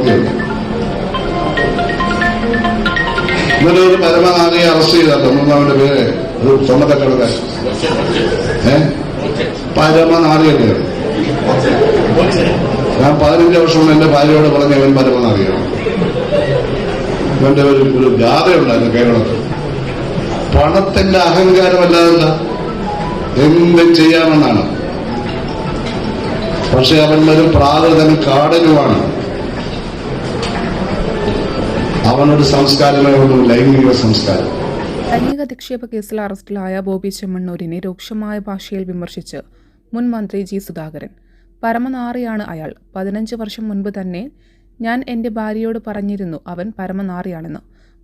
പ്രവൃത്തിയുണ്ട് ഇന്നലെ ഒരു പരമനാഥിയെ അറസ്റ്റ് ചെയ്ത തമിഴ്നാടിന്റെ പേര്. ഒരു സ്വർണക്കച്ചവടക്കാരൻ ഏ? പരമനാഥിയല്ലേ ഞാൻ പതിനഞ്ച് വർഷം എന്റെ ഭാര്യയോട് പറഞ്ഞ ഇവൻ പരമനാഥിയാണ് ഇവന്റെ ഒരു ഒരു ഗാഥയുണ്ടായിരുന്നു കേരളത്തിൽ. പണത്തിന്റെ അഹങ്കാരമല്ലാതല്ല എന്തും? ചെയ്യാമെന്നാണ്. പക്ഷെ അവൻ ഒരു പ്രാകൃതനും കാടനുമാണ്. അവനൊരു സംസ്കാരമേ ഉള്ളൂ ലൈംഗിക സംസ്കാരം. ലൈംഗിക അധിക്ഷേപ കേസിൽ അറസ്റ്റിലായ ബോബി ചെമ്മണ്ണൂരിനെ രൂക്ഷമായ ഭാഷയിൽ വിമർശിച്ച് മുൻ മന്ത്രി ജി സുധാകരൻ. പരമനാറിയാണ് അയാൾ. പതിനഞ്ച് വർഷം മുൻപ് തന്നെ ഞാൻ എന്റെ ഭാര്യയോട് പറഞ്ഞിരുന്നു അവൻ പരമനാറിയാണെന്ന്.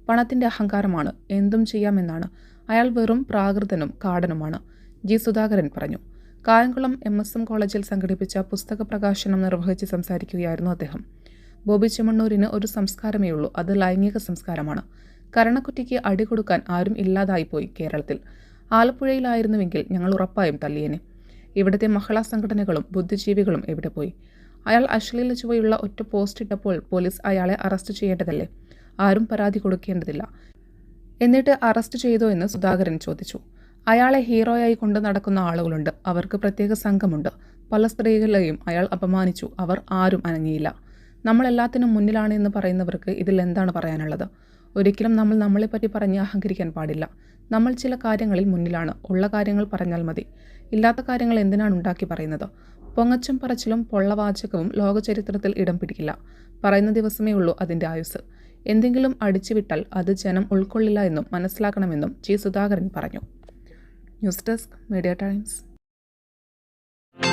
പണത്തിന്റെ അഹങ്കാരമാണ്. എന്തും ചെയ്യാമെന്നാണ്. അയാൾ വെറും പ്രാകൃതനും കാടനുമാണ് ജി സുധാകരൻ പറഞ്ഞു. കായംകുളം എം എസ് എം കോളേജിൽ സംഘടിപ്പിച്ച പുസ്തക പ്രകാശനം നിർവഹിച്ച് സംസാരിക്കുകയായിരുന്നു അദ്ദേഹം. ബോബി ചെമ്മണ്ണൂരിന് ഒരു സംസ്കാരമേ ഉള്ളൂ. അത് ലൈംഗിക സംസ്കാരമാണ്. കരണക്കുറ്റിക്ക് അടി കൊടുക്കാൻ ആരും ഇല്ലാതായിപ്പോയി കേരളത്തിൽ. ആലപ്പുഴയിലായിരുന്നുവെങ്കിൽ ഞങ്ങൾ ഉറപ്പായും തള്ളിയനെ ഇവിടുത്തെ മഹിളാ സംഘടനകളും ബുദ്ധിജീവികളും എവിടെ പോയി? അയാൾ അശ്ലീല ചുവയുള്ള ഒറ്റ പോസ്റ്റ് ഇട്ടപ്പോൾ പോലീസ് അയാളെ അറസ്റ്റ് ചെയ്യേണ്ടതല്ലേ? ആരും പരാതി കൊടുക്കേണ്ടതില്ല. എന്നിട്ട് അറസ്റ്റ് ചെയ്തോ എന്ന് സുധാകരൻ ചോദിച്ചു. അയാളെ ഹീറോയായി കൊണ്ട് നടക്കുന്ന ആളുകളുണ്ട്. അവർക്ക് പ്രത്യേക സംഘമുണ്ട്. പല സ്ത്രീകളെയും അയാൾ അപമാനിച്ചു. അവർ ആരും അനങ്ങിയില്ല. നമ്മൾ എല്ലാത്തിനും മുന്നിലാണ് എന്ന് പറയുന്നവർക്ക് ഇതിൽ എന്താണ് പറയാനുള്ളത്? ഒരിക്കലും നമ്മൾ നമ്മളെപ്പറ്റി പറഞ്ഞ് അഹങ്കരിക്കാൻ പാടില്ല. നമ്മൾ ചില കാര്യങ്ങളിൽ മുന്നിലാണ്. ഉള്ള കാര്യങ്ങൾ പറഞ്ഞാൽ മതി. ഇല്ലാത്ത കാര്യങ്ങൾ എന്തിനാണ് ഉണ്ടാക്കി പറയുന്നത്? പൊങ്ങച്ചും പറച്ചിലും പൊള്ളവാചകവും ലോകചരിത്രത്തിൽ ഇടം പിടിക്കില്ല. പറയുന്ന ദിവസമേ ഉള്ളൂ അതിന്റെ ആയുസ് എന്തെങ്കിലും അടിച്ചുവിട്ടാൽ അത് ജനം ഉൾക്കൊള്ളില്ല എന്നും മനസ്സിലാക്കണമെന്നും ജി സുധാകരൻ പറഞ്ഞു. News Desk Media Times.